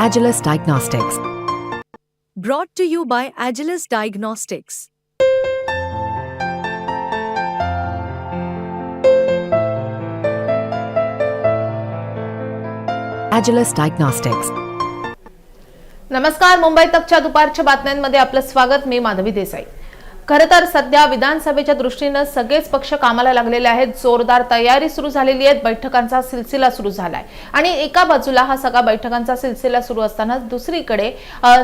Agilus Diagnostics. Brought to you by Agilus Diagnostics. Agilus Diagnostics. नमस्कार मुंबई तकच्या दुपारच्या बातम्यांमध्ये आपलं स्वागत मी माधवी देसाई खरं तर सध्या विधानसभेच्या दृष्टीनं सगळेच पक्ष कामाला लागलेले आहेत. जोरदार तयारी सुरू झालेली आहे बैठकांचा सिलसिला सुरू झालाय. आणि एका बाजूला हा सगळा बैठकांचा सिलसिला सुरू असताना दुसरीकडे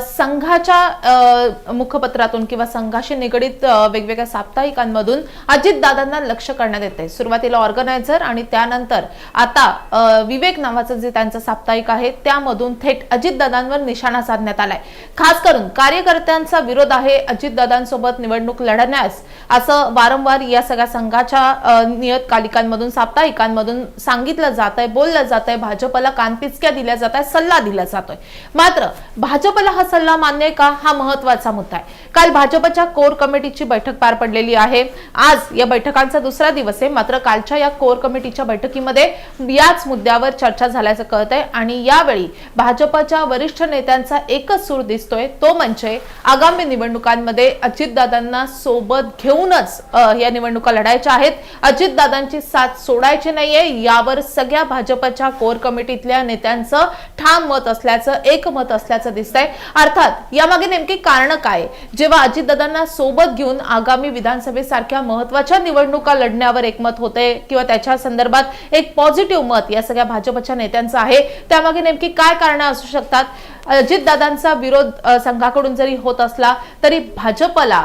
संघाच्या मुखपत्रातून किंवा संघाशी निगडीत वेगवेगळ्या साप्ताहिकांमधून अजितदादांना लक्ष करण्यात येते सुरुवातीला ऑर्गनायझर आणि त्यानंतर आता विवेक नावाचं जे त्यांचं साप्ताहिक आहे त्यामधून थेट अजितदादांवर निशाणा साधण्यात आलाय. खास करून कार्यकर्त्यांचा विरोध आहे अजितदादांसोबत निवडणूक लढण्यास. असं वारंवार या सगळ्या संघाच्या नियतकालिकांमधून साप्ताहिकांमधून सांगितलं जात आहे बोललं जात आहे भाजपला कानपिचक्या दिल्या जात आहे सल्ला दिला जातोय. मात्र भाजपला हा सल्ला मान्य का? हा महत्त्वाचा मुद्दा आहे. काल भाजपच्या कोर कमिटीची बैठक पार पडलेली आहे. आज या बैठकांचा दुसरा दिवस आहे. मात्र कालच्या या कोर कमिटीच्या बैठकीमध्ये याच मुद्द्यावर चर्चा झाल्याचं कळत आहे आणि यावेळी भाजपच्या वरिष्ठ नेत्यांचा एकच सूर दिसतोय. तो म्हणजे आगामी निवडणुकांमध्ये अजितदादांना सोबत घेऊनच या निवडणुका लढायच्या आहेत. अजितदादांची साथ सोडायची नाहीये. यावर सगळ्या भाजपच्या कोर कमिटीतल्या नेत्यांचं ठाम मत असल्याचं एकमत असल्याचं दिसतंय. अर्थात यामागे नेमकी कारण काय? जेव्हा अजितदादांना सोबत घेऊन आगामी विधानसभेसारख्या महत्त्वाच्या निवडणुका लढण्यावर एकमत होते किंवा त्याच्या संदर्भात एक पॉझिटिव्ह मत या सगळ्या भाजपच्या नेत्यांचं आहे त्यामागे नेमकी काय कारणं असू शकतात? अजितदादांचा विरोध संघाकडून जरी होत असला तरी भाजपला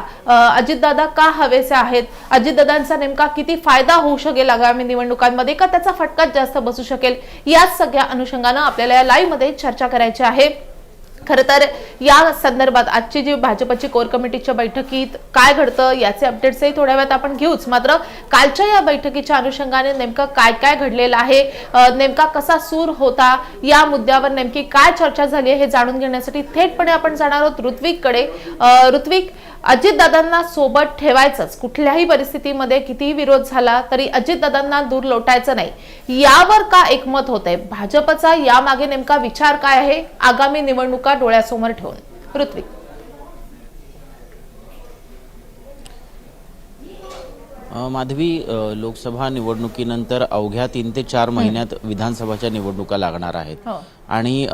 अजितदादा का हवेसे आहेत? अजितदादांचा नेमका किती फायदा होऊ शकेल आगामी निवडणुकांमध्ये? का त्याचा फटकाच जास्त बसू शकेल? याच सगळ्या अनुषंगानं आपल्याला या लाईव्हमध्ये चर्चा करायची आहे. खरं तर या संदर्भात आजची जी भाजपची कोर कमिटीच्या बैठकीत काय घडतं याचे अपडेट्सही थोड्या वेळात आपण घेऊच. मात्र कालच्या या बैठकीच्या अनुषंगाने नेमकं काय काय घडलेलं आहे नेमका कसा सूर होता या मुद्द्यावर नेमकी काय चर्चा झाली आहे हे जाणून घेण्यासाठी थेटपणे आपण जाणार आहोत ऋत्विककडे. ऋत्विक अजितदादांना सोबत ठेवायचंच. कुठल्याही परिस्थितीमध्ये कितीही विरोध झाला तरी अजितदादांना दूर लोटायचं नाही. यावर का एकमत होत आहे भाजपचा यामागे नेमका विचार काय आहे? आगामी निवडणुका डोळ्यासमोर ठेवून. ऋत्विक अ, माधवी लोकसभा निवडणुकीनंतर अवघ्या तीन ते चार महिन्यात विधानसभाच्या निवडणुका लागणार आहेत. हो. आणि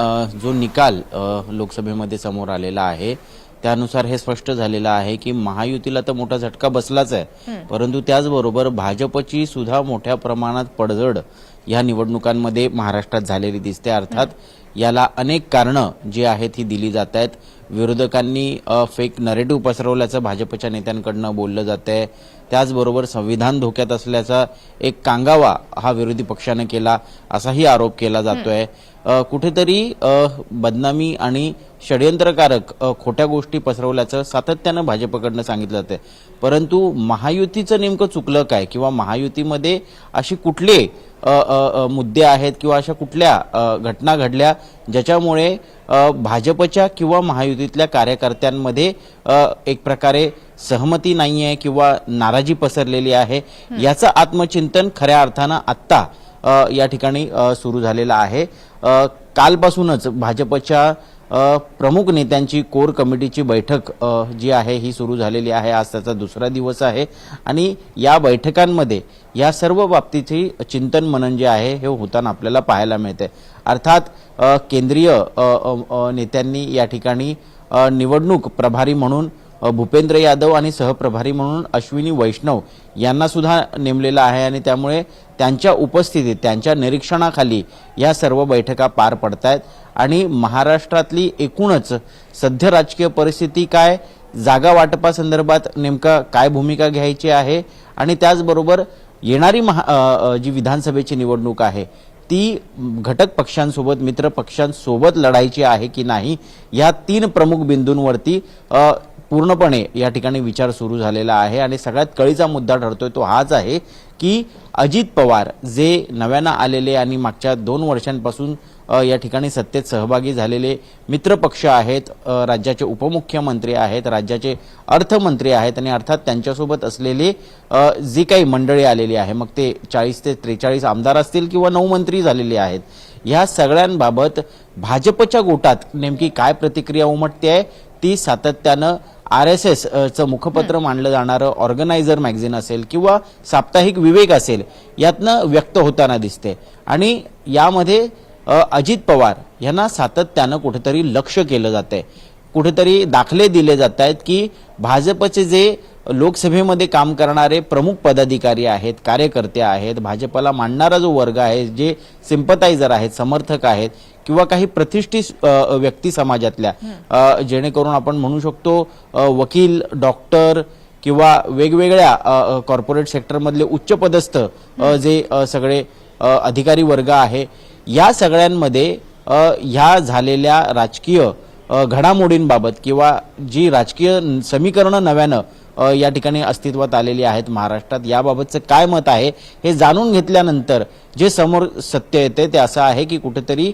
जो निकाल लोकसभेमध्ये समोर आलेला आहे त्यानुसार हे स्पष्ट झालेलं आहे की महायुतीला तर मोठा झटका बसलाच आहे. परंतु त्याचबरोबर भाजपची सुद्धा मोठ्या प्रमाणात पडझड या निवडणुकांमध्ये महाराष्ट्रात झालेली दिसते. अर्थात याला अनेक कारणं जी आहेत ही दिली जात आहेत. विरोधकांनी फेक नरेटिव्ह पसरवल्याचं भाजपच्या नेत्यांकडनं बोललं जात आहे. त्याचबरोबर संविधान धोक्यात असल्याचा एक कांगावा हा विरोधी पक्षाने केला असाही आरोप केला जातोय. कुठेतरी बदनामी आणि षडयंत्रकारक खोट्या गोष्टी पसरवल्याचं सातत्यानं भाजपकडनं सांगितलं जातंय. परंतु महायुतीचं नेमकं चुकलं काय? किंवा महायुतीमध्ये अशी कुठले मुद्दे आहेत किंवा अशा कुठल्या घटना घडल्या ज्याच्यामुळे भाजपच्या किंवा महायुतीतल्या कार्यकर्त्यांमध्ये एक प्रकारे सहमती नाही आहे किंवा नाराजी पसरलेली आहे? याचं आत्मचिंतन खऱ्या अर्थानं आत्ता या ठिकाणी सुरू झालेला आहे. कालपासूनच भाजपच्या प्रमुख नेत्यांची कोर कमिटीची बैठक जी आहे ही सुरू झालेली आहे. आज त्याचा दुसरा दिवस आहे. आणि या बैठकांमध्ये या सर्व बाबतीची चिंतन मनन जे आहे हे होताना आपल्याला पाहायला मिळते अर्थात केंद्रीय नेत्यांनी या ठिकाणी निवडणूक प्रभारी म्हणून भूपेंद्र यादव आणि सहप्रभारी म्हणून अश्विनी वैष्णव यांना सुद्धा नेमलेलं आहे आणि त्यामुळे त्यांच्या उपस्थितीत त्यांच्या निरीक्षणाखाली या सर्व बैठका पार पडत आहेत आणि महाराष्ट्रातली एकूणच सध्या राजकीय परिस्थिती काय जागा वाटपासंदर्भात नेमका काय भूमिका घ्यायची आहे आणि त्याचबरोबर येणारी महा जी विधानसभेची निवडणूक आहे ती घटक पक्षांसोबत मित्र पक्षांसोबत लढायची आहे की नाही या तीन प्रमुख बिंदूंवरती पूर्णपणे या ठिकाणी विचार सुरू झालेला आहे आणि सगळ्यात कळीचा मुद्दा ठरतोय तो हाच आहे की अजित पवार जे नव्यानं आलेले आणि मागच्या दोन वर्षांपासून या ठिकाणी सत्तेत सहभागी झालेले मित्रपक्ष आहेत राज्याचे उपमुख्यमंत्री आहेत राज्याचे अर्थमंत्री आहेत आणि अर्थात त्यांच्यासोबत असलेले जी काही मंडळी आलेली आहे मग ते चाळीस ते त्रेचाळीस आमदार असतील किंवा नऊ मंत्री झालेले आहेत ह्या सगळ्यांबाबत भाजपच्या गोटात नेमकी काय प्रतिक्रिया उमटते आहे ती सातत्यानं आर एस एस चं मुखपत्र मानलं जाणारं ऑर्गनायझर मॅगझिन असेल किंवा साप्ताहिक विवेक असेल यातनं व्यक्त होताना दिसते. आणि यामध्ये अजित पवार यांना सातत्यानं कुठेतरी लक्ष केलं जात आहे कुठेतरी दाखले दिले जात आहेत की भाजपचे जे लोकसभेमध्ये काम करणारे प्रमुख पदाधिकारी आहेत कार्यकर्ते आहेत भाजपला मांडणारा जो वर्ग आहे जे सिम्पतायझर आहेत समर्थक आहेत किंवा काही प्रतिष्ठित व्यक्ती समाजातल्या जेणेकरून आपण म्हणू शकतो वकील डॉक्टर किंवा वेगवेगळ्या कॉर्पोरेट सेक्टरमधले उच्च पदस्थ अ, जे सगळे अधिकारी वर्ग आहे या सगळ्यांमध्ये ह्या झालेल्या राजकीय घडामोडींबाबत किंवा जी राजकीय समीकरणं नव्यानं या ठिकाणी अस्तित्वात आलेली आहेत महाराष्ट्रात याबाबतचं काय मत आहे हे जाणून घेतल्यानंतर जे समोर सत्य येते ते असं आहे की कुठेतरी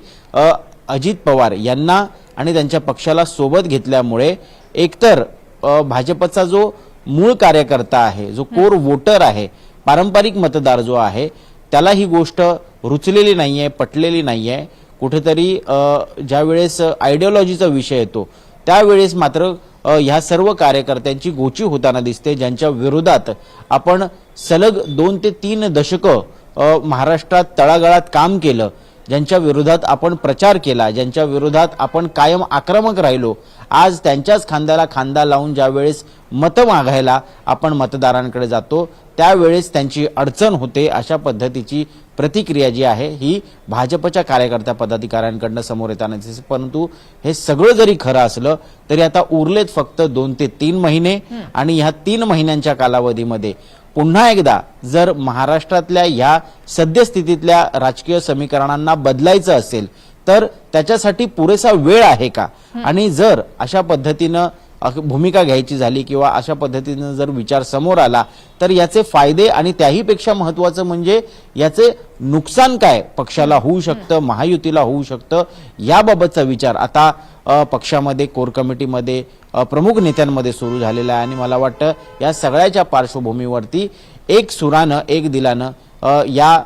अजित पवार यांना आणि त्यांच्या पक्षाला सोबत घेतल्यामुळे एकतर भाजपचा जो मूळ कार्यकर्ता आहे जो कोर वोटर आहे पारंपरिक मतदार जो आहे त्याला ही गोष्ट रुचलेली नाहीये पटलेली नाहीये. कुठेतरी ज्यावेळेस आयडिओलॉजीचा विषय येतो त्यावेळेस मात्र ह्या सर्व कार्यकर्त्यांची गोची होताना दिसते ज्यांच्या विरोधात आपण सलग दोन ते तीन दशकं महाराष्ट्रात तळागाळात काम केलं. ज्यांच्या विरोधात आपण प्रचार केला ज्यांच्या विरोधात आपण कायम आक्रमक राहिलो आज त्यांच्याच खांद्याला खांदा लावून ज्यावेळेस मतं मागायला आपण मतदारांकडे जातो त्यावेळेस त्यांची अडचण होते अशा पद्धतीची प्रतिक्रिया जी आहे ही भाजपच्या कार्यकर्त्या पदाधिकाऱ्यांकडनं समोर येताना दिसते. परंतु हे सगळं जरी खरं असलं तरी आता उरलेत फक्त दोन ते तीन महिने आणि ह्या तीन महिन्यांच्या कालावधीमध्ये पुन्हा एकदा जर महाराष्ट्रातल्या ह्या सद्यस्थितीतल्या राजकीय समीकरणांना बदलायचं असेल तर त्याच्यासाठी पुरेसा वेळ आहे का? आणि जर अशा पद्धतीनं भूमिका घ्यायची झाली किंवा अशा पद्धतीनं जर विचार समोर आला तर याचे फायदे आणि त्याहीपेक्षा महत्वाचं म्हणजे याचे नुकसान काय पक्षाला होऊ शकतं महायुतीला होऊ शकतं याबाबतचा विचार. आता पक्षामध्ये कोर कमिटीमध्ये प्रमुख नेत्यांमध्ये सुरू झालेला आहे आणि मला वाटतं या सगळ्याच्या पार्श्वभूमीवरती एक सुरानं एक दिलानं या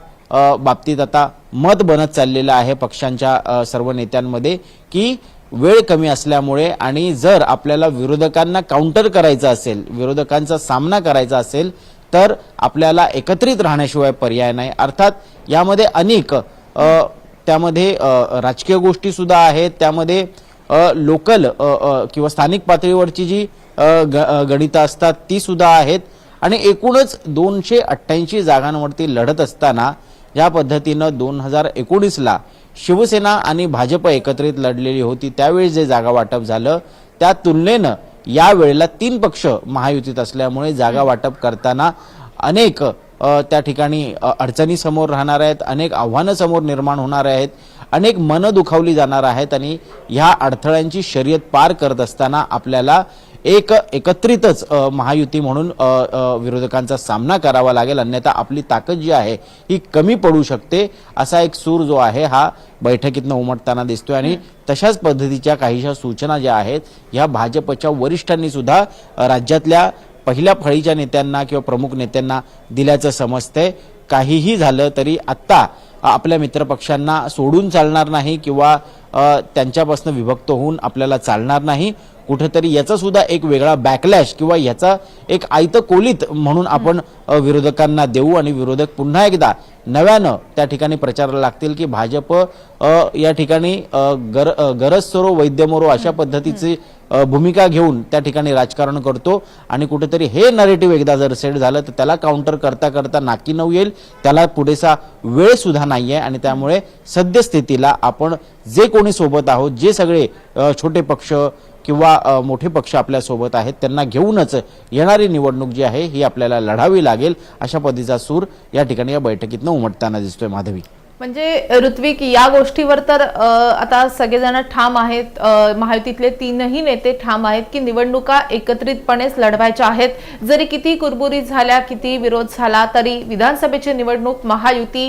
बाबतीत आता मत बनत चाललेलं आहे पक्षांच्या सर्व नेत्यांमध्ये की वेळ कमी असल्यामुळे आणि जर आपल्याला विरोधकांना काउंटर करायचं असेल विरोधकांचा सामना करायचा असेल तर आपल्याला एकत्रित राहण्याशिवाय पर्याय नाही. अर्थात यामध्ये अनेक त्यामध्ये राजकीय गोष्टी सुद्धा आहेत. त्यामध्ये लोकल किंवा स्थानिक पातळीवरची जी ग- गणितं असतात ती सुद्धा आहेत. आणि एकूणच दोनशे अठ्ठ्याऐंशी जागांवरती लढत असताना या पद्धतीनं दोन हजार एकोणीसला शिवसेना आणि भाजप एकत्रित लढलेली होती. त्यावेळी जे जागा वाटप झालं त्या तुलनेनं यावेळेला तीन पक्ष महायुतीत असल्यामुळे जागा वाटप करताना अनेक त्या ठिकाणी अडचणी समोर राहणार आहेत अनेक आव्हानं समोर निर्माण होणार आहेत अनेक मनं दुखावली जाणार आहेत आणि ह्या अडथळ्यांची शर्यत पार करत असताना आपल्याला एक एकत्रितच महायुती म्हणून विरोधकांचा सामना करावा लागेल अन्यथा आपली ताकद जी आहे ही कमी पडू शकते असा एक सूर जो आहे हा बैठकीतनं उमटताना दिसतोय. आणि तशाच पद्धतीच्या काहीशा सूचना ज्या आहेत ह्या भाजपच्या वरिष्ठांनी सुद्धा राज्यातल्या पहिल्या फळीच्या नेत्यांना किंवा प्रमुख नेत्यांना दिल्याचं समजतंय. काहीही झालं तरी आत्ता आपल्या मित्रपक्षांना सोडून चालणार नाही किंवा त्यांच्यापासून विभक्त होऊन आपल्याला चालणार नाही. कुठेतरी याचा सुद्धा एक वेगळा बॅकलॅश किंवा याचा एक आयत कोलित म्हणून आपण विरोधकांना देऊ आणि विरोधक पुन्हा एकदा नव्यानं त्या ठिकाणी प्रचाराला लागतील की भाजप या ठिकाणी गर गरज सरो वैद्य मरो अशा पद्धतीची भूमिका घेऊन त्या ठिकाणी राजकारण करतो आणि कुठेतरी हे नरेटिव्ह एकदा जर सेट झालं तर त्याला काउंटर करता करता नाकी नऊ येईल. त्याला पुरेसा वेळ सुद्धा नाहीये आणि त्यामुळे सद्यस्थितीला आपण जे कोणी सोबत आहोत जे सगळे छोटे पक्ष किंवा मोठे पक्ष आपल्यासोबत आहेत त्यांना घेऊनच येणारी निवडणूक जी आहे ही आपल्याला लढावी लागेल अशा पद्धतीचा सूर या ठिकाणी या बैठकीतनं उमटताना दिसतोय माधवी. म्हणजे ऋत्विक या गोष्टीवर तर आता सगळेजण ठाम आहेत. महायुतीतले तीनही नेते ठाम आहेत की निवडणुका एकत्रितपणेच लढवायच्या आहेत. जरी किती कुरबुरी झाल्या किती विरोध झाला तरी विधानसभेची निवडणूक महायुती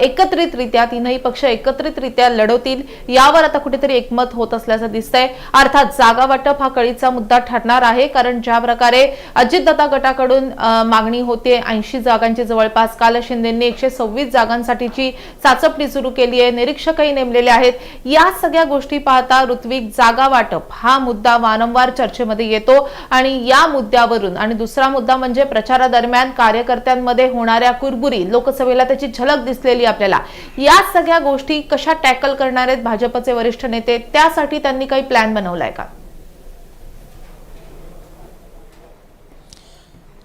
एकत्रितरित्या तीनही पक्ष एकत्रितरित्या लढवतील यावर आता कुठेतरी एकमत होत असल्याचं दिसतंय. अर्थात जागा वाटप हा कळीचा मुद्दा ठरणार आहे कारण ज्या प्रकारे अजितदादा गटाकडून मागणी होते ऐंशी जागांची जवळपास. काल शिंदेंनी एकशे सव्वीस जागांसाठीची चाचपणी सुरू केली आहे निरीक्षकही नेमलेले आहेत. या सगळ्या गोष्टी पाहता ऋत्विक जागा वाटप हा मुद्दा वारंवार चर्चेमध्ये येतो आणि या मुद्द्यावरून आणि दुसरा मुद्दा म्हणजे प्रचारादरम्यान कार्यकर्त्यांमध्ये होणाऱ्या कुरबुरी लोकसभेला त्याची झलक दिसलेली आपल्याला. या सगळ्या गोष्टी कशा टॅकल करणार आहेत भाजपचे वरिष्ठ नेते? त्यासाठी त्यांनी काही प्लॅन बनवलाय का?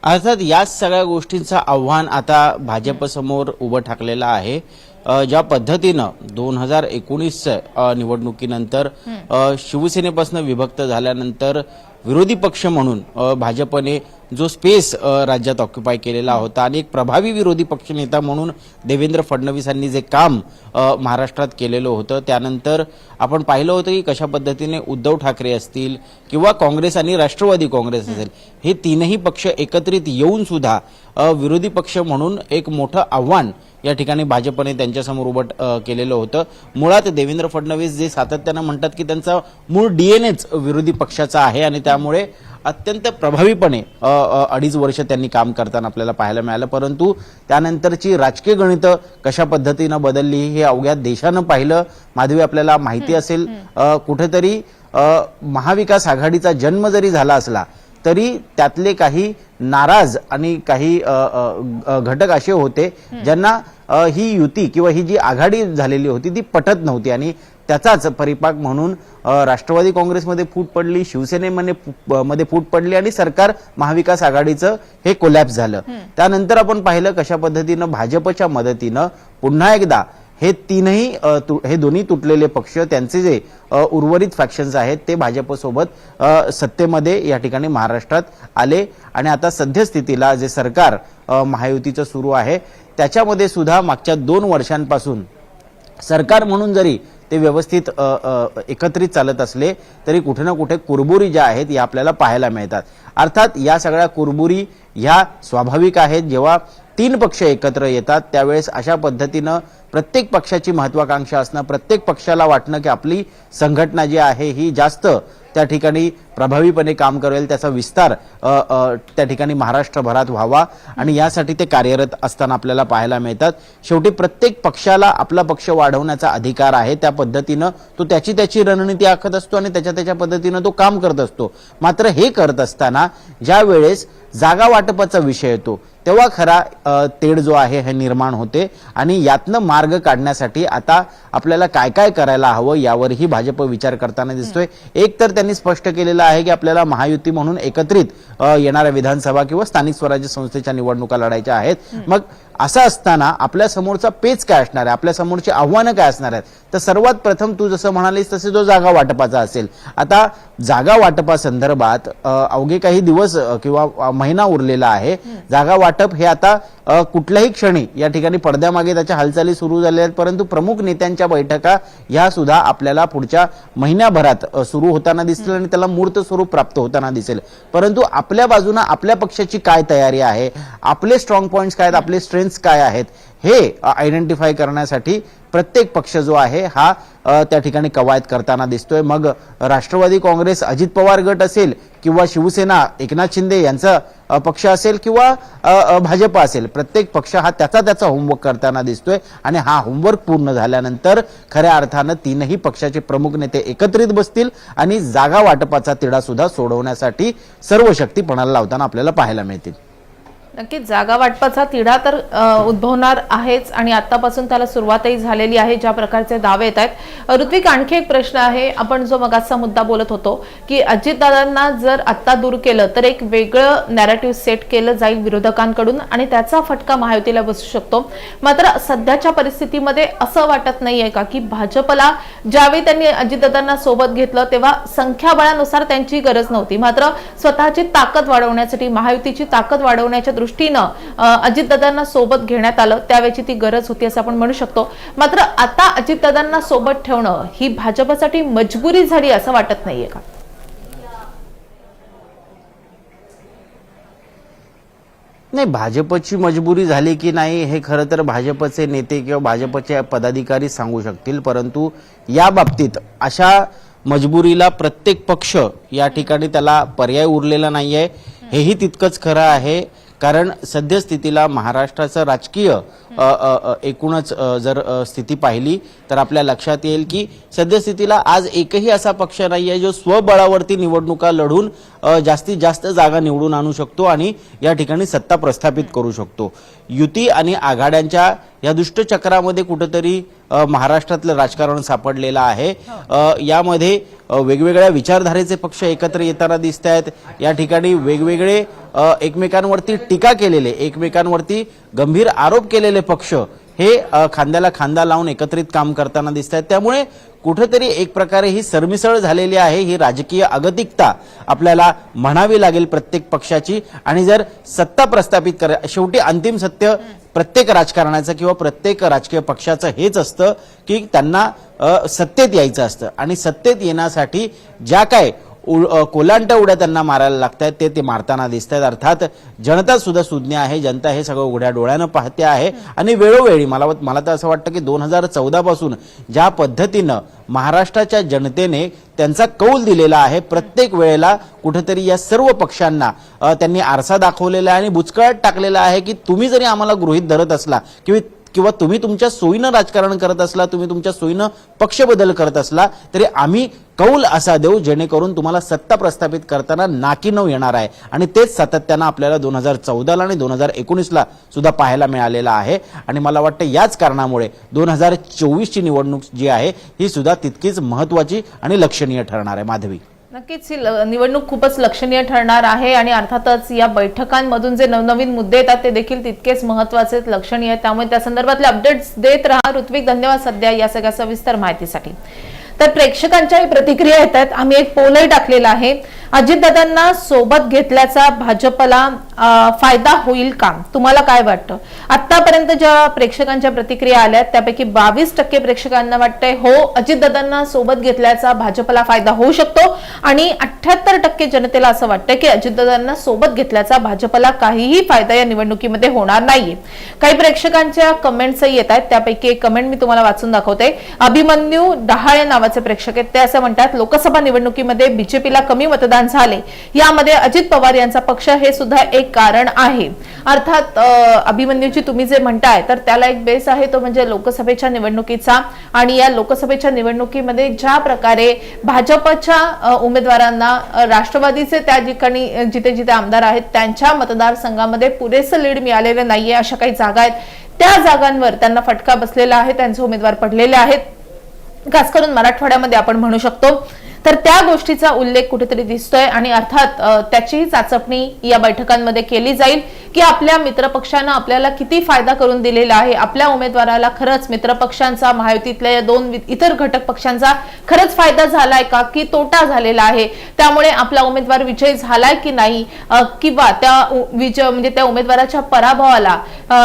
अर्थात याच सगळ्या गोष्टींचं आव्हान आता भाजपसमोर उभं ठाकलेलं आहे. ज्या पद्धतीनं दोन हजार एकोणीसच्या निवडणुकीनंतर शिवसेनेपासून विभक्त झाल्यानंतर विरोधी पक्ष म्हणून भाजपने जो स्पेस राज्यात ऑक्युपाय केलेला होता आणि एक प्रभावी विरोधी पक्षनेता म्हणून देवेंद्र फडणवीसांनी जे काम महाराष्ट्रात केलेलं होतं त्यानंतर आपण पाहिलं होतं की कशा पद्धतीने उद्धव ठाकरे असतील किंवा काँग्रेस आणि राष्ट्रवादी काँग्रेस असेल हे तीनही पक्ष एकत्रित येऊन सुद्धा विरोधी पक्ष म्हणून एक मोठं आव्हान या ठिकाणी भाजपने त्यांच्यासमोर उभं केलेलं होतं. मुळात देवेंद्र फडणवीस जे सातत्यानं म्हणतात की त्यांचा मूळ डीएनएच विरोधी पक्षाचा आहे आणि त्यामुळे अत्यंत प्रभावीपणे अडीच वर्ष त्यांनी काम करताना आपल्याला पाहायला मिळालं. परंतु त्यानंतरची राजकीय गणितं कशा पद्धतीनं बदलली हे अवघ्या देशानं पाहिलं. माधवी आपल्याला माहिती असेल कुठेतरी महाविकास आघाडीचा जन्म जरी झाला असला तरी त्यातले काही नाराज आणि काही घटक असे होते ज्यांना ही युती किंवा ही जी आघाडी झालेली होती ती पटत नव्हती आणि त्याचाच परिपाक म्हणून राष्ट्रवादी काँग्रेसमध्ये फूट पडली शिवसेनेमध्ये मध्ये फूट पडली आणि सरकार महाविकास आघाडीचं हे कोलॅप्स झालं. त्यानंतर आपण पाहिलं कशा पद्धतीनं भाजपच्या मदतीनं पुन्हा एकदा हे तीनही तु- हे दोन्ही तुटलेले पक्ष त्यांचे जे उर्वरित फॅक्शन्स आहेत ते भाजपसोबत सत्तेमध्ये या ठिकाणी महाराष्ट्रात आले. आणि आता सद्यस्थितीला जे सरकार महायुतीचं सुरू आहे त्याच्यामध्ये सुद्धा मागच्या दोन वर्षांपासून सरकार म्हणून जरी ते व्यवस्थित एकत्रित चालत असले तरी कुठे ना कुठे कुरबुरी ज्या आहेत या आपल्याला पाहायला मिळतात. अर्थात या सगळ्या कुरबुरी ह्या स्वाभाविक आहेत. जेव्हा तीन पक्ष एकत्र येतात त्यावेळेस अशा पद्धतीनं प्रत्येक पक्षाची महत्वाकांक्षा असणं प्रत्येक पक्षाला वाटणं की आपली संघटना जी आहे ही जास्त त्या ठिकाणी प्रभावीपणे काम करेल त्याचा विस्तार त्या ठिकाणी महाराष्ट्रभरात व्हावा. आणि यासाठी ते कार्यरत असताना आपल्याला पाहायला मिळतात. शेवटी प्रत्येक पक्षाला आपला पक्ष वाढवण्याचा अधिकार आहे त्या पद्धतीनं तो त्याची त्याची रणनीती आखत असतो आणि त्याच्या त्याच्या पद्धतीनं तो काम करत असतो. मात्र हे करत असताना ज्या वेळेस जागा वाटपाचा विषय येतो तेव्हा खरा तेढ जो आहे हे निर्माण होते आणि यातनं मार्ग काढण्यासाठी आता आपल्याला काय काय करायला हवं यावरही भाजप विचार करताना दिसतोय. एक तर त्यांनी स्पष्ट केलेलं आहे की आपल्याला महायुती म्हणून एकत्रित येणाऱ्या विधानसभा किंवा स्थानिक स्वराज्य संस्थेच्या निवडणुका लढायच्या आहेत. मग असं असताना आपल्या समोरचा पेच काय असणार आहे? आपल्या समोरची आव्हानं काय असणार आहेत? तर सर्वात प्रथम तू जसं म्हणालीस तसे जो जागा वाटपाचा असेल. आता जागा वाटपासंदर्भात अ, अवघे काही दिवस किंवा महिना उरलेला आहे. जागा वाटप हे आता कुठल्याही क्षणी या ठिकाणी पडद्यामागे त्याच्या हालचाली सुरू झाल्या आहेत परंतु प्रमुख नेत्यांच्या बैठका ह्या सुद्धा आपल्याला पुढच्या महिन्याभरात सुरू होताना दिसतील आणि त्याला मूर्त स्वरूप प्राप्त होताना दिसेल. परंतु आपल्या बाजूनं आपल्या पक्षाची काय तयारी आहे आपले स्ट्रॉंग पॉईंट्स काय आहेत आपले स्ट्रेंथ्स काय आहेत हे आयडेंटिफाय करण्यासाठी प्रत्येक पक्ष जो आहे हा त्या ठिकाणी कवायत करताना दिसतोय. मग राष्ट्रवादी काँग्रेस अजित पवार गट असेल किंवा शिवसेना एकनाथ शिंदे यांचा पक्ष असेल किंवा भाजप असेल प्रत्येक पक्ष हा त्याचा त्याचा होमवर्क करताना दिसतोय आणि हा होमवर्क पूर्ण झाल्यानंतर खऱ्या अर्थानं तीनही पक्षाचे प्रमुख नेते एकत्रित बसतील आणि जागा वाटपाचा तिढा सुद्धा सोडवण्यासाठी सर्व शक्ती पणाला लावताना आपल्याला पाहायला मिळतील. नक्कीच जागा वाटपाचा तिढा तर उद्भवणार आहेच आणि आतापासून त्याला सुरुवातही झालेली आहे ज्या प्रकारचे दावे येत आहेत. ऋत्विक आणखी एक प्रश्न आहे. आपण जो मगाचा मुद्दा बोलत होतो की अजितदादांना जर आत्ता दूर केलं तर एक वेगळं नॅरेटिव्ह सेट केलं जाईल विरोधकांकडून आणि त्याचा फटका महायुतीला बसू शकतो. मात्र सध्याच्या परिस्थितीमध्ये असं वाटत नाहीये का की भाजपला ज्यावेळी त्यांनी अजितदादांना सोबत घेतलं तेव्हा संख्याबळानुसार त्यांची गरज नव्हती. मात्र स्वतःची ताकद वाढवण्यासाठी महायुतीची ताकद वाढवण्याच्या दृष्टीनं अजितदादांना सोबत घेण्यात आलं त्यावेळची ती गरज होती असं आपण म्हणू शकतो. मात्र आता अजितदादांना सोबत ठेवणं ही भाजपसाठी मजबुरी झाली असं वाटत नाहीये का? नाही भाजपची मजबुरी झाली की नाही हे खरं तर भाजपचे नेते किंवा भाजपचे पदाधिकारी सांगू शकतील. परंतु या बाबतीत अशा मजबुरीला प्रत्येक पक्ष या ठिकाणी त्याला पर्याय उरलेला नाहीये. हेही तितकंच खरं आहे. कारण सद्यस्थितीला महाराष्ट्राचं राजकीय एकूणच जर स्थिती पाहिली तर आपल्या लक्षात येईल की सद्यस्थितीला आज एकही असा पक्ष नाही आहे जो स्वबळावरती निवडणुका लढून जास्तीत जास्त जागा निवडून आणू शकतो आणि या ठिकाणी सत्ता प्रस्थापित करू शकतो. युती आणि आघाड्यांच्या या दुष्टचक्रामध्ये कुठंतरी महाराष्ट्रातलं राजकारण सापडलेलं आहे. अ, यामध्ये वेगवेगळ्या विचारधारेचे पक्ष एकत्र येताना दिसत आहेत या ठिकाणी वेगवेगळे एकमेकांवरती टीका केलेले एकमेकांवरती गंभीर आरोप केलेले पक्ष हे खांद्याला खांदा लावून एकत्रित काम करताना दिसत आहेत त्यामुळे कुठेतरी एक प्रकारे ही सरमिसळ झालेली आहे ही राजकीय अगतिकता आपल्याला म्हणावी लागेल प्रत्येक पक्षाची. आणि जर सत्ता प्रस्थापित करा शेवटी अंतिम सत्य प्रत्येक राजकारणाचं किंवा प्रत्येक राजकीय पक्षाचं हेच असतं की त्यांना सत्तेत यायचं असतं. आणि सत्तेत येण्यासाठी ज्या काय कोलांट उड्या त्यांना मारायला लागत आहेत ते ते मारताना दिसत आहेत अर्थात जनता सुद्धा सुज्ञ आहे जनता हे सगळं उघड्या डोळ्यानं पाहते आहे. आणि वेळोवेळी मला मला तर असं वाटतं की दोन हजार चौदा पासून ज्या पद्धतीनं महाराष्ट्राच्या जनतेने त्यांचा कौल दिलेला आहे प्रत्येक वेळेला कुठेतरी या सर्व पक्षांना त्यांनी आरसा दाखवलेला आहे आणि बुचकळ्यात टाकलेला आहे की तुम्ही जरी आम्हाला गृहित धरत असला किंवा किंवा तुम्ही तुमच्या सोयीनं राजकारण करत असला तुम्ही तुमच्या सोयीनं पक्ष बदल करत असला तरी आम्ही कौल असा देऊ जेणेकरून तुम्हाला सत्ता प्रस्थापित करताना नाकी नऊ येणार आहे. आणि तेच सातत्यानं आपल्याला दोन हजार चौदाला आणि दोन हजार एकोणीसला सुद्धा पाहायला मिळालेलं आहे. आणि मला वाटतं याच कारणामुळे दोन हजार चोवीसची निवडणूक जी आहे ही सुद्धा तितकीच महत्वाची आणि लक्षणीय ठरणार आहे. माधवी. नक्कीच ही निवडणूक खूपच लक्षणीय ठरणार आहे आणि अर्थातच या बैठकांमधून जे नवनवीन मुद्दे येतात ते देखील तितकेच महत्त्वाचे आहेत, लक्षणीय आहेत. त्यामुळे त्या संदर्भातले अपडेट्स देत राहा. ऋत्विक धन्यवाद सध्या या सगळ्या सविस्तर माहितीसाठी. तर प्रेक्षकांच्याही प्रतिक्रिया येत आहेत. आम्ही एक पोलही टाकलेला आहे. अजितदादांना सोबत घेतल्याचा भाजपला फायदा होईल का? तुम्हाला काय वाटतं? आतापर्यंत ज्या प्रेक्षकांच्या प्रतिक्रिया आल्या त्यापैकी बावीस टक्के प्रेक्षकांना वाटतंय हो अजितदादांना सोबत घेतल्याचा भाजपला फायदा होऊ शकतो. आणि अठ्याहत्तर टक्के जनतेला असं वाटतं की अजितदादांना सोबत घेतल्याचा भाजपला काहीही फायदा या निवडणुकीमध्ये होणार नाहीये. काही प्रेक्षकांच्या कमेंट्सही येत आहेत. त्यापैकी एक कमेंट मी तुम्हाला वाचून दाखवते. अभिमन्यू डहाळे नावाचा प्रेक्षक आहेत. ते असं म्हणतात लोकसभा निवडणुकीमध्ये बीजेपीला कमी मतदान झाले. यामध्ये अजित पवार यांचा पक्ष हे सुद्धा एक कारण आहे. अर्थात अभिमन्यूची तुम्ही जे म्हणताय तर त्याला एक बेस आहे तो म्हणजे लोकसभेच्या निवडणुकीचा. आणि या लोकसभेच्या निवडणुकीमध्ये ज्या प्रकारे भाजपच्या उमेदवारांना राष्ट्रवादीचे त्या ठिकाणी जिथे जिथे आमदार आहेत त्यांच्या मतदारसंघामध्ये पुरेसं लीड मिळालेलं नाहीये अशा काही जागा आहेत. त्या जागांवर त्यांना फटका बसलेला आहे त्यांचे उमेदवार पडलेले आहेत. खास करून मराठवाड्यामध्ये आपण म्हणू शकतो. तर त्या गोष्टीचा उल्लेख कुठेतरी दिसतोय आणि अर्थात त्याचीही चाचपणी या बैठकांमध्ये केली जाईल की आपल्या मित्रपक्षानं आपल्याला किती फायदा करून दिलेला आहे आपल्या उमेदवाराला खरंच मित्रपक्षांचा महायुतीतल्या या दोन वि- इतर घटक पक्षांचा खरंच फायदा झालाय का की तोटा झालेला आहे? त्यामुळे आपला उमेदवार विजय झालाय की नाही? किंवा त्या विजय म्हणजे त्या उमेदवाराच्या पराभवाला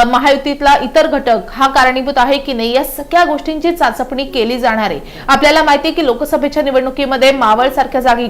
महायुतीतला इतर घटक हा कारणीभूत आहे की नाही? या सगळ्या गोष्टींची चाचपणी केली जाणार आहे. आपल्याला माहिती आहे की लोकसभेच्या निवडणुकीमध्ये मावळ सारख्या जागी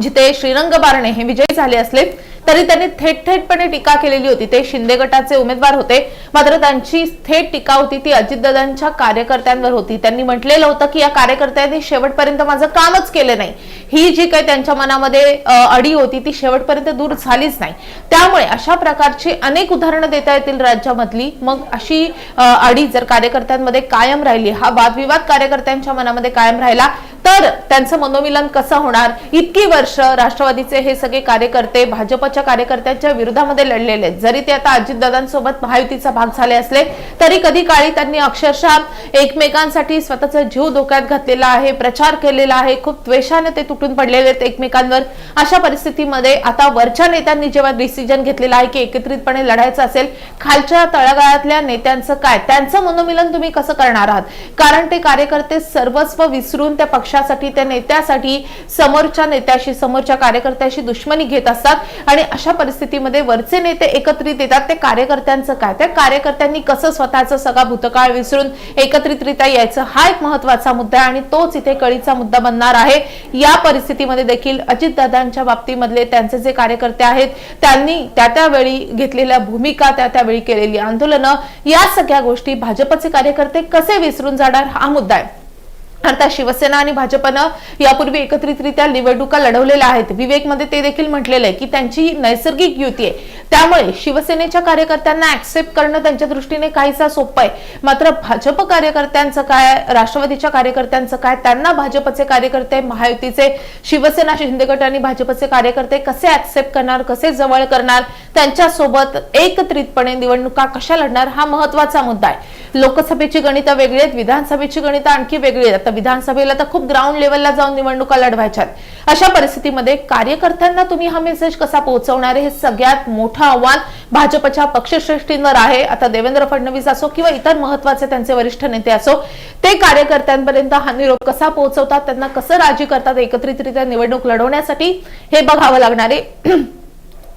जिथे श्रीरंग बारणे हे विजयी झाले असले तरी त्यांनी थेट थेटपणे टीका केलेली होती. ते शिंदे गटाचे उमेदवार होते. मात्र त्यांची थेट टीका होती ती अजितदादांच्या कार्यकर्त्यांवर होती. त्यांनी म्हटलेलं होतं की या कार्यकर्त्यांनी शेवटपर्यंत माझं कामच केलं नाही. ही जी काही त्यांच्या मनामध्ये अडी होती ती शेवटपर्यंत दूर झालीच नाही. त्यामुळे अशा प्रकारची अनेक उदाहरणं देता येतील राज्यामधली. मग अशी अडी जर कार्यकर्त्यांमध्ये कायम राहिली हा वादविवाद कार्यकर्त्यांच्या मनामध्ये कायम राहिला तर त्यांचं मनोमिलन कसं होणार? इतकी वर्ष राष्ट्रवादीचे हे सगळे कार्यकर्ते भाजपच्या भाजपच्या कार्यकर्त्यांच्या विरोधामध्ये लढलेले. आहेत. जरी ते आता अजितदादांसोबत महायुतीचा भाग झाले असले तरी कधी काळी त्यांनी अक्षरशः एकमेकांसाठी स्वतःचा जीव धोक्यात घातलेला आहे प्रचार केलेला आहे खूप द्वेषाने ते तुटून पडलेले आहेत एकमेकांवर. अशा परिस्थितीमध्ये आता वरच्या नेत्यांनी जेव्हा डिसिजन घेतलेला आहे की एकत्रितपणे लढायचं असेल खालच्या तळागाळातल्या नेत्यांचं काय? त्यांचं मनोमिलन तुम्ही कसं करणार आहात? कारण ते कार्यकर्ते सर्वस्व विसरून त्या पक्षासाठी त्या नेत्यासाठी समोरच्या नेत्याशी समोरच्या कार्यकर्त्याशी दुश्मनी घेत असतात. आणि अशा परिस्थितीमध्ये वरचे नेते एकत्रित येतात ते कार्यकर्त्यांचं काय? त्या कार्यकर्त्यांनी कसं स्वतःचा सगळा भूतकाळ विसरून एकत्रितरित्या यायचं? हा एक महत्त्वाचा मुद्दा आहे आणि तोच इथे कळीचा मुद्दा बनणार आहे. या परिस्थितीमध्ये देखील अजितदादांच्या बाबतीमधले त्यांचे जे कार्यकर्ते आहेत त्यांनी त्या त्यावेळी घेतलेल्या भूमिका त्या त्यावेळी केलेली आंदोलनं या सगळ्या गोष्टी भाजपचे कार्यकर्ते कसे विसरून जाणार? हा मुद्दा आहे. अर्थात शिवसेना आणि भाजपनं यापूर्वी एकत्रितरित्या निवडणुका लढवलेल्या आहेत. विवेकमध्ये ते देखील म्हटलेलं आहे की त्यांची नैसर्गिक युती आहे. त्यामुळे शिवसेनेच्या कार्यकर्त्यांना ऍक्सेप्ट करणं त्यांच्या दृष्टीने काहीसा सोपं आहे. मात्र भाजप कार्यकर्त्यांचं काय राष्ट्रवादीच्या कार्यकर्त्यांचं काय त्यांना भाजपचे कार्यकर्ते महायुतीचे शिवसेना शिंदे गट आणि भाजपचे कार्यकर्ते कसे ऍक्सेप्ट करणार कसे जवळ करणार त्यांच्यासोबत एकत्रितपणे निवडणुका कशा लढणार हा महत्त्वाचा मुद्दा आहे. लोकसभेची गणितं वेगळी आहेत विधानसभेची गणितं आणखी वेगळी आहेत. विधानसभेला तर खूप ग्राउंड लेवलला जाऊन निवडणुका लढवायच्यात. अशा परिस्थितीमध्ये कार्यकर्त्यांना तुम्ही हा मेसेज कसा पोहोचवणार हे सगळ्यात मोठं आव्हान भाजपच्या पक्षश्रेष्ठींवर आहे. आता देवेंद्र फडणवीस असो किंवा इतर महत्त्वाचे त्यांचे वरिष्ठ नेते असो ते कार्यकर्त्यांपर्यंत हा निरोप कसा पोहोचवतात? त्यांना कसं राजी करतात? एकत्रितरित्या निवडणूक लढवण्यासाठी हे बघावं लागणार आहे.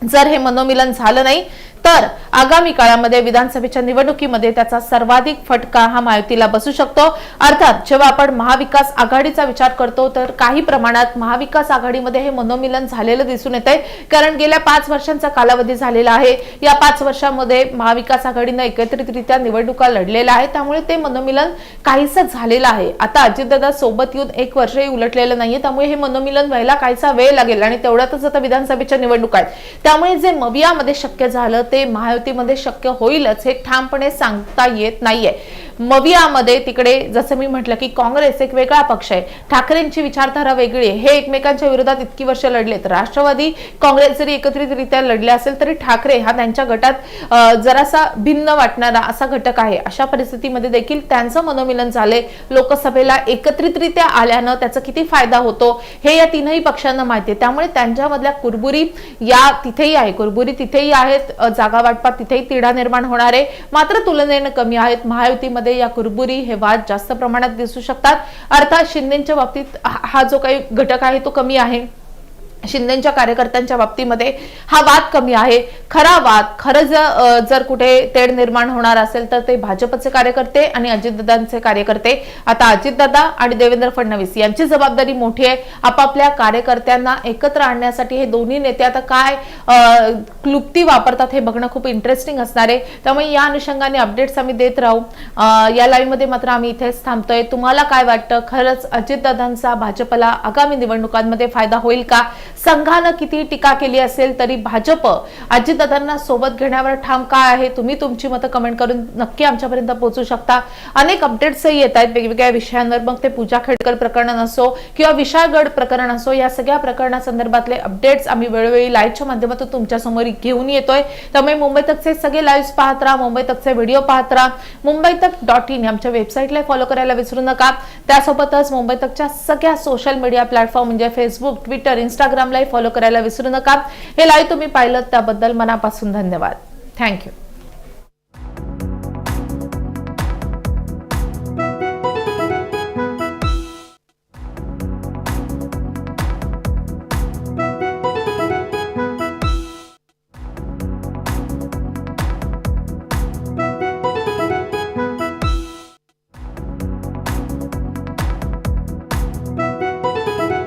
जर हे मनोमिलन झालं नाही तर आगामी काळामध्ये विधानसभेच्या निवडणुकीमध्ये त्याचा सर्वाधिक फटका हा महायुतीला बसू शकतो. अर्थात जेव्हा आपण महाविकास आघाडीचा विचार करतो तर काही प्रमाणात महाविकास आघाडीमध्ये हे मनोमिलन झालेलं दिसून येत आहे कारण गेल्या पाच वर्षांचा कालावधी झालेला आहे. या पाच वर्षांमध्ये महाविकास आघाडीनं एकत्रितरित्या निवडणुका लढलेल्या आहेत. त्यामुळे ते मनोमिलन काहीसं झालेलं आहे. आता अजितदादा सोबत येऊन एक वर्षही उलटलेलं नाहीये. त्यामुळे हे मनोमिलन व्हायला काहीसा वेळ लागेल आणि तेवढ्यातच आता विधानसभेच्या निवडणुका आहेत. त्यामुळे जे मवियामध्ये शक्य झालं ते महायुतीमध्ये शक्य होईलच हे ठामपणे सांगता येत नाहीये. मवियामध्ये तिकडे जसं मी म्हटलं की काँग्रेस एक वेगळा पक्ष आहे. ठाकरेंची विचारधारा वेगळी आहे. हे एकमेकांच्या विरोधात इतकी वर्ष लढलेत. राष्ट्रवादी काँग्रेस जरी एकत्रितरित्या लढले असेल तरी ठाकरे हा त्यांच्या गटात जरासा भिन्न वाटणारा असा घटक आहे. अशा परिस्थितीमध्ये देखील त्यांचं मनोमिलन झाले लोकसभेला एकत्रितरित्या आल्यानं त्याचा किती फायदा होतो हे या तीनही पक्षांना माहिती आहे. त्यामुळे त्यांच्यामधल्या कुरबुरी या तिथेही आहे. कुरबुरी तिथेही आहेत. जागा वाटपात तिथेही तिढा निर्माण होणार आहे. मात्र तुलनेनं कमी आहेत. महायुतीमध्ये या कुरबुरी हे वाद जास्त प्रमाणात दिसू शकतात. अर्थात शिंदेच्या बाबतीत हा जो काही घटक आहे तो कमी आहे. शिंदेच्या कार्यकर्त्यांच्या बाबतीमध्ये हा वाद कमी आहे. खरा वाद खरं जर कुठे तेढ निर्माण होणार असेल तर ते भाजपचे कार्यकर्ते आणि अजितदादांचे कार्यकर्ते. आता अजितदादा आणि देवेंद्र फडणवीस यांची जबाबदारी मोठी आहे. आपापल्या कार्यकर्त्यांना एकत्र आणण्यासाठी हे दोन्ही नेते आता काय क्लुप्ती वापरतात हे बघणं खूप इंटरेस्टिंग असणार आहे. त्यामुळे या अनुषंगाने अपडेट्स आम्ही देत राहू. या लाईव्हमध्ये मात्र आम्ही इथेच थांबतोय. तुम्हाला काय वाटतं? खरंच अजितदादांचा भाजपला आगामी निवडणुकांमध्ये फायदा होईल का? संघानं किती टीका केली असेल तरी भाजप अजितदादांना सोबत घेण्यावर ठाम काय आहे? तुम्ही तुमची मतं कमेंट करून नक्की आमच्यापर्यंत पोहोचू शकता. अनेक अपडेट्सही येत आहेत. वेगवेगळ्या विषयांवर मग ते पूजा खेडकर प्रकरण असो किंवा विशाळगड प्रकरण असो या सगळ्या प्रकरणासंदर्भातले अपडेट्स आम्ही वेळोवेळी लाईव्हच्या माध्यमातून तुमच्यासमोर घेऊन येतोय. त्यामुळे मुंबई तकचे सगळे लाईव्ह पाहत राहा. मुंबई तकचे व्हिडिओ पाहत राहा. मुंबई तक डॉट इन आमच्या वेबसाईटला फॉलो करायला विसरू नका. त्यासोबतच मुंबई तकच्या सगळ्या सोशल मीडिया प्लॅटफॉर्म म्हणजे फेसबुक ट्विटर इंस्टाग्राम इंस्टाग्रामलाही फॉलो करायला विसरू नका. हे लाईव्ह तुम्ही पाहिलं त्याबद्दल मनापासून धन्यवाद. थँक्यू